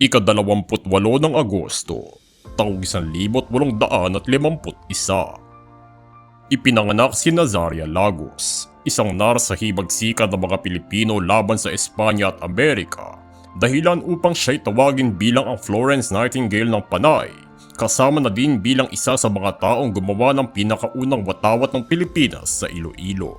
Ikadalawamput walo ng Agosto, taong isang libot walong daan at limamput isa. Ipinanganak si Nazaria Lagos, isang nar sa hibagsikan ng mga Pilipino laban sa Espanya at Amerika, dahilan upang siya'y tawagin bilang ang Florence Nightingale ng Panay, kasama na din bilang isa sa mga taong gumawa ng pinakaunang watawat ng Pilipinas sa Iloilo.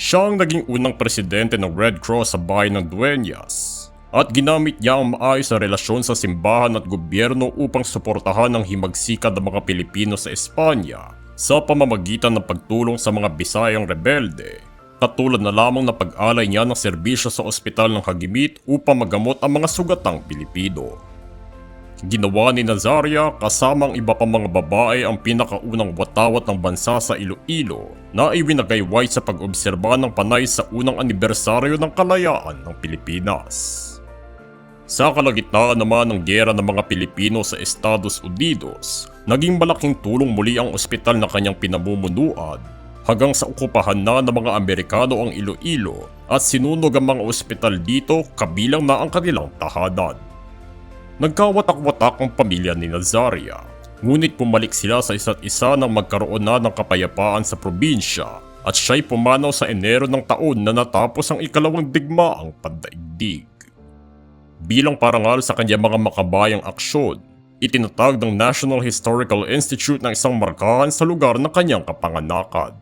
Siya ang naging unang presidente ng Red Cross sa bayan ng Dueñas at ginamit niya ang maayos na relasyon sa simbahan at gobyerno upang suportahan ang himagsikan ng mga Pilipino sa Espanya sa pamamagitan ng pagtulong sa mga Bisayang rebelde katulad na lamang na pag-alay niya ng serbisyo sa ospital ng Hagimit upang magamot ang mga sugatang Pilipino. Ginawa ni Nazaria kasama ang iba pang mga babae ang pinakaunang watawat ng bansa sa Iloilo na iwinagayway sa pag-obserba ng panay sa unang anibersaryo ng kalayaan ng Pilipinas. Sa kalagitnaan naman ng gera ng mga Pilipino sa Estados Unidos, naging malaking tulong muli ang ospital na kanyang pinamumunuan hanggang sa okupahan na ng mga Amerikano ang Iloilo at sinunog ang mga ospital dito kabilang na ang kanilang tahanan. Nagkawatak-watak ang pamilya ni Nazaria, ngunit pumalik sila sa isa't isa nang magkaroon na ng kapayapaan sa probinsya at siya'y pumanaw sa Enero ng taon na natapos ang ikalawang digmaang pandaigdig. Bilang parangal sa kanyang mga makabayang aksyon, itinatag ng National Historical Institute ng isang markahan sa lugar ng kanyang kapanganakan.